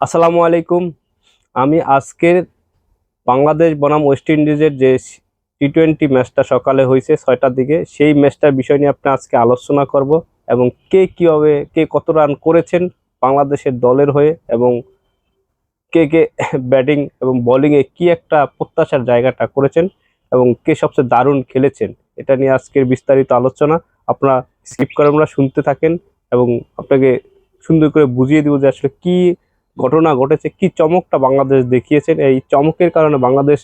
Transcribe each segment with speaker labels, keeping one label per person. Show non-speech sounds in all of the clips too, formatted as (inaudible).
Speaker 1: আসসালামু আলাইকুম। আমি আজকের বাংলাদেশ বনাম ওয়েস্ট ইন্ডিজের যে টি টোয়েন্টি ম্যাচটা সকালে হয়েছে ছয়টার দিকে, সেই ম্যাচটার বিষয় নিয়ে আপনি আজকে আলোচনা করব এবং কে কীভাবে, কে কত রান করেছেন বাংলাদেশের দলের হয়ে এবং কে কে ব্যাটিং এবং বোলিংয়ে কি একটা প্রত্যাশার জায়গাটা করেছেন এবং কে সবচেয়ে দারুণ খেলেছেন, এটা নিয়ে আজকের বিস্তারিত আলোচনা। আপনারা স্কিপ করে আমরা শুনতে থাকেন এবং আপনাকে সুন্দর করে বুঝিয়ে দিব যে আসলে কি ঘটনা ঘটেছে, কি চমকটা বাংলাদেশ দেখিয়েছেন? এই চমকের কারণে বাংলাদেশ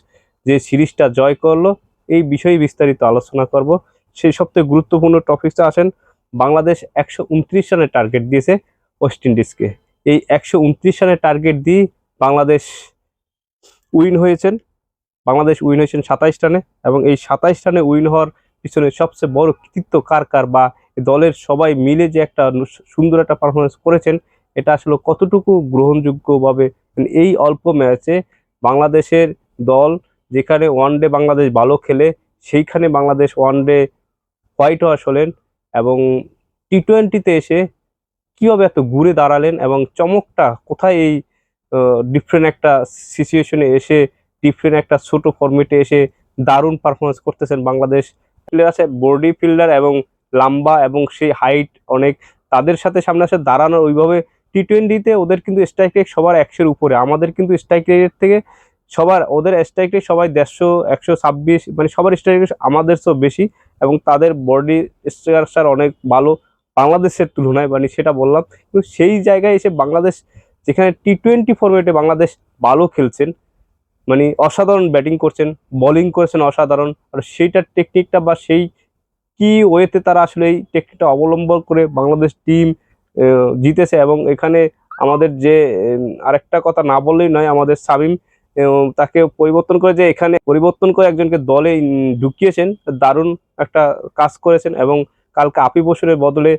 Speaker 1: যে সিরিজটা জয় করল, এই বিষয়ে বিস্তারিত আলোচনা করব। সেই সবথেকে গুরুত্বপূর্ণ টপিকটা আসেন, বাংলাদেশ একশো উনত্রিশ রানের টার্গেট দিয়েছে ওয়েস্ট ইন্ডিজকে এই একশো উনত্রিশ রানের টার্গেট দিয়ে বাংলাদেশ উইন হয়েছেন, বাংলাদেশ উইন হয়েছেন সাতাইশ রানে এবং এই সাতাইশ রানে উইন হওয়ার পিছনে সবচেয়ে বড় কৃতিত্ব কার কার বা দলের সবাই মিলে যে একটা সুন্দর একটা পারফরমেন্স করেছেন এটা আসলে কতটুকু গ্রহণযোগ্যভাবে? মানে এই অল্প ম্যাচে বাংলাদেশের দল যেখানে ওয়ান ডে বাংলাদেশ ভালো খেলে, সেইখানে Bangladesh one day white wash হলেন এবং টি টোয়েন্টিতে এসে কীভাবে এত ঘুরে দাঁড়ালেন এবং চমকটা কোথায় এই ডিফারেন্ট একটা সিচুয়েশনে এসে ডিফারেন্ট একটা ছোট ফর্মেটে এসে দারুণ পারফরমেন্স করতেছেন বাংলাদেশ প্লেয়ার আছে বডি ফিল্ডার এবং লাম্বা এবং সেই হাইট অনেক, তাদের সাথে সামনে আসে দাঁড়ানোর ওইভাবে টি টোয়েন্টিতে ওদের কিন্তু স্ট্রাইক রেট সবার একশোর উপরে। আমাদের কিন্তু স্ট্রাইক রেট থেকে সবার, ওদের স্ট্রাইক রেট সবাই দেড়শো, একশো, ছাব্বিশ মানে সবার স্ট্রাইক রেট আমাদের চেয়েও বেশি এবং তাদের বডি স্ট্রাকচার অনেক ভালো বাংলাদেশের তুলনায় মানে সেটা বললাম। কিন্তু সেই জায়গায় এসে বাংলাদেশ, যেখানে টি টোয়েন্টি ফরম্যাটে বাংলাদেশ ভালো খেলছেন মানে অসাধারণ ব্যাটিং করছেন বোলিং করেছেন অসাধারণ, আর সেইটার টেকনিকটা বা সেই কি ওয়েতে তারা আসলে এই টেকনিকটা অবলম্বন করে বাংলাদেশ টিম জিতেছে এবং এখানে আমাদের যে আরেকটা কথা না বললেই নয়, আমাদের সামিম তাকে পরিবর্তন করে যে এখানে পরিবর্তন করে একজনকে দলে ঢুকিয়েছেন, দারুণ একটা কাজ করেছেন এবং কালকে আপি বসুরের বদলে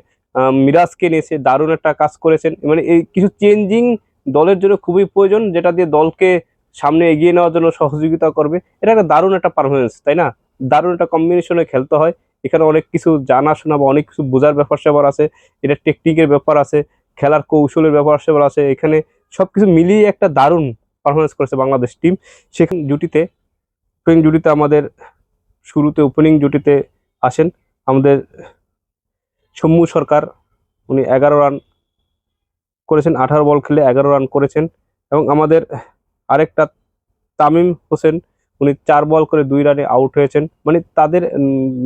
Speaker 1: মিরাজকে নিয়েছে দারুণ একটা কাজ করেছেন। মানে এই কিছু চেঞ্জিং দলের জন্য খুবই প্রয়োজন, যেটা দিয়ে দলকে সামনে এগিয়ে নেওয়ার জন্য সহযোগিতা করবে। এটা একটা দারুণ একটা পারফরমেন্স তাই না? দারুণ একটা কম্বিনেশনে খেলতে হয়। এখানে অনেক কিছু জানাশোনা বা অনেক কিছু বোঝার ব্যাপার স্যাপার আছে। এটা টেকনিকের ব্যাপার আছে, খেলার কৌশলের ব্যাপার স্যাপার আছে। এখানে সব কিছু মিলিয়ে একটা দারুণ পারফরমেন্স করেছে বাংলাদেশ টিম সেখানে জুটিতে ওপেনিং জুটিতে আমাদের, শুরুতে ওপেনিং জুটিতে আসেন আমাদের সৌম্য সরকার। উনি এগারো রান করেছেন, আঠারো বল খেলে এগারো রান করেছেন। এবং আমাদের আরেকটা তামিম হোসেন উনি চার বল করে দুই রানে আউট হয়েছেন। মানে তাদের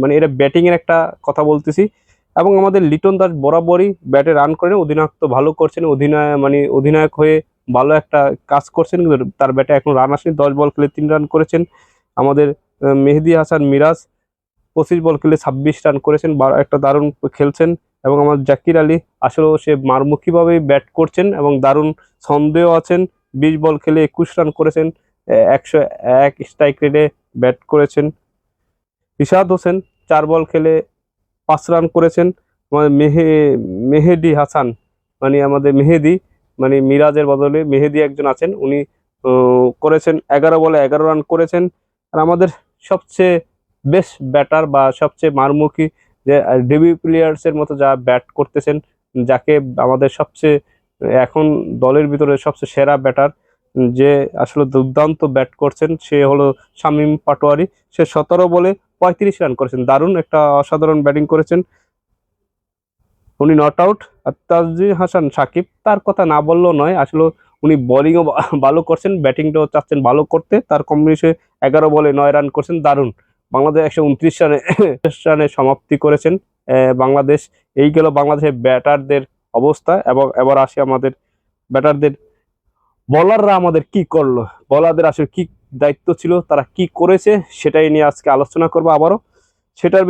Speaker 1: মানে এটা ব্যাটিংয়ের একটা কথা বলতেছি। এবং আমাদের লিটন দাস বরাবরই ব্যাটে রান করেন, অধিনায়ক তো ভালো করছেন অধিনায়ক মানে অধিনায়ক হয়ে ভালো একটা কাজ করছেন, কিন্তু তার ব্যাটে এখন রান আসেনি। দশ বল খেলে তিন রান করেছেন। আমাদের মেহেদি হাসান মিরাজ পঁচিশ বল খেলে ছাব্বিশ রান করেছেন একটা দারুণ খেলছেন। এবং আমার জাকির আলী, আসলেও সে মারমুখীভাবেই ব্যাট করছেন এবং দারুণ সন্দেহ আছেন। বিশ বল খেলে একুশ রান করেছেন। একশো এক স্ট্রাইক রেটে ব্যাট করেছেন। রিশাদ হোসেন চার বল খেলে পাঁচ রান করেছেন। আমাদের মেহে, মেহেদি হাসান মানে আমাদের মেহেদি মানে মিরাজের বদলে মেহেদি একজন আছেন, উনি করেছেন এগারো বলে এগারো রান করেছেন। আর আমাদের সবচেয়ে বেস্ট ব্যাটার বা সবচেয়ে মারমুখী যে ডেবি প্লেয়ার্সের মতো যা ব্যাট করতেছেন, যাকে আমাদের সবচেয়ে এখন দলের ভিতরে সবচেয়ে সেরা ব্যাটার যে আসলে দুর্দান্ত ব্যাট করছেন, সে হলো শামীম পাটোয়ারি। সে সতেরো বলে পঁয়ত্রিশ রান করেছেন। দারুণ একটা অসাধারণ ব্যাটিং করেছেন। উনি নট আউট আর তাজজিদ হাসান সাকিব, তার কথা না বললেও নয়, আসলে উনি বোলিংও ভালো করছেন ব্যাটিংটাও চাচ্ছেন ভালো করতে। তার কম্বিনেশনে এগারো বলে নয় রান করছেন, দারুণ। বাংলাদেশ একশো উনত্রিশ রানে রানে (laughs) সমাপ্তি করেছেন। বাংলাদেশ, এই গেল বাংলাদেশের ব্যাটারদের অবস্থা। এবং এবার আসে আমাদের ব্যাটারদের বলাররা আমাদের কি করল? বলারদের আসলে কি দায়িত্ব ছিল? তারা কি করেছে? সেটাই নিয়ে আজকে আলোচনা করব আবারও। সেটার